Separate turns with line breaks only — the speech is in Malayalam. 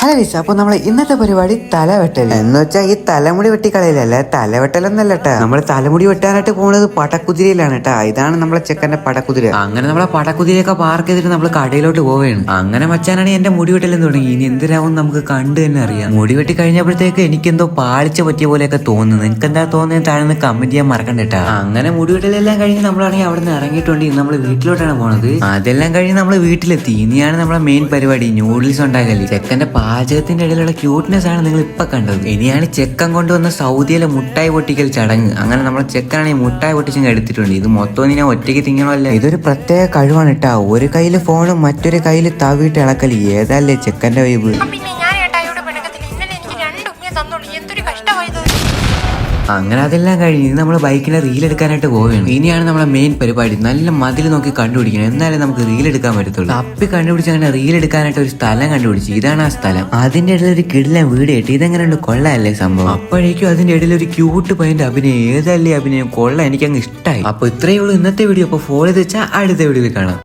ഹലോ ഗൈസ് അപ്പൊ നമ്മളെ ഇന്നത്തെ പരിപാടി തലവെട്ടൽ എന്ന് വെച്ചാൽ ഈ തലമുടി വെട്ടിക്കളയിലല്ല? തലവെട്ടൽ വെട്ടലൊന്നല്ല കേട്ടാ നമ്മൾ തലമുടി വെട്ടാനായിട്ട് പോകുന്നത് പടക്കുതിരയിലാണ് കേട്ടാ ഇതാണ് നമ്മളെ ചെക്കന്റെ പടക്കുതിര.
അങ്ങനെ നമ്മളെ പടക്കുതിരയൊക്കെ പാർക്ക് ചെയ്തിട്ട് നമ്മൾ കടയിലോട്ട് പോവുകയാണ് അങ്ങനെ മച്ചാനാണ് എന്റെ മുടി വെട്ടലെന്ന് തുടങ്ങി. ഇനി എന്തിനാവും നമുക്ക് കണ്ടു തന്നെ അറിയാം. മുടി വെട്ടി കഴിഞ്ഞപ്പോഴത്തേക്ക് എനിക്കെന്തോ പാളിച്ച പറ്റിയ പോലെയൊക്കെ തോന്നുന്നു. നിങ്ങൾക്ക് എന്താ തോന്നുന്നത് താഴെന്ന് കമന്റ് ചെയ്യാൻ മറക്കണ്ട കേട്ടാ അങ്ങനെ മുടി വെട്ടലെല്ലാം കഴിഞ്ഞ് നമ്മളാണെങ്കിൽ അവിടെ നിന്ന് ഇറങ്ങിയിട്ടുണ്ട് നമ്മൾ വീട്ടിലോട്ടാണ് പോണത്. അതെല്ലാം കഴിഞ്ഞ് നമ്മൾ വീട്ടിലെത്തി. ഇനിയാണ് നമ്മളെ മെയിൻ പരിപാടി. ന്യൂഡിൽസ് ഉണ്ടാക്കൽ. ചെക്കന്റെ പാചകത്തിന്റെ ഇടയിലുള്ള ക്യൂട്ട്നെസ് ആണ് നിങ്ങൾ ഇപ്പൊ കണ്ടത്. ഇനിയാണ് ചെക്കൻ കൊണ്ടുവന്ന സൗദിയിലെ മുട്ടായി പൊട്ടിക്കൽ ചടങ്ങ്. അങ്ങനെ നമ്മളെ ചെക്കനാണ് ഈ മുട്ടായി പൊട്ടിച്ചും എടുത്തിട്ടുണ്ട്. ഇത് മൊത്തം ഞാൻ ഒറ്റയ്ക്ക് തിങ്ങണമല്ല
ഇതൊരു പ്രത്യേക കഴിവാണ് കേട്ടാ ഒരു കയ്യിൽ ഫോണും മറ്റൊരു കയ്യിൽ തവിട്ട് ഇളക്കൽ ഏതല്ലേ ചെക്കന്റെ വൈബ്
പിന്നെ ഞാൻ
അങ്ങനെ അതെല്ലാം കഴിഞ്ഞ് നമ്മൾ ബൈക്കിനെ റീൽ എടുക്കാനായിട്ട് പോവുകയാണ്. ഇനിയാണ് നമ്മളെ മെയിൻ പരിപാടി. നല്ല മതിൽ നോക്കി കണ്ടുപിടിക്കണം. എന്നാലേ നമുക്ക് റീൽ എടുക്കാൻ പറ്റത്തുള്ളൂ. തപ്പി കണ്ടുപിടിച്ച് അങ്ങനെ റീൽ എടുക്കാനായിട്ട് ഒരു സ്ഥലം കണ്ടുപിടിച്ചു. ഇതാണ് ആ സ്ഥലം. അതിന്റെ ഇടയിൽ ഒരു കിടിലൻ വീട് കിട്ടി. ഇതെങ്ങനെയുണ്ട്? കൊള്ളല്ലേ സംഭവം? അപ്പോഴേക്കും അതിന്റെ ഇടയിൽ ഒരു ക്യൂട്ട് പയ്യന്റെ അഭിനയം. ഏതല്ലേ അഭിനയം? കൊള്ള. എനിക്ക് അങ്ങ് ഇഷ്ടമായി അപ്പൊ ഇത്രയേ ഉള്ളൂ ഇന്നത്തെ വീഡിയോ അപ്പൊ ഫോളോ ചെയ്ത് വെച്ചാൽ അടുത്ത വീഡിയോയിൽ കാണാം.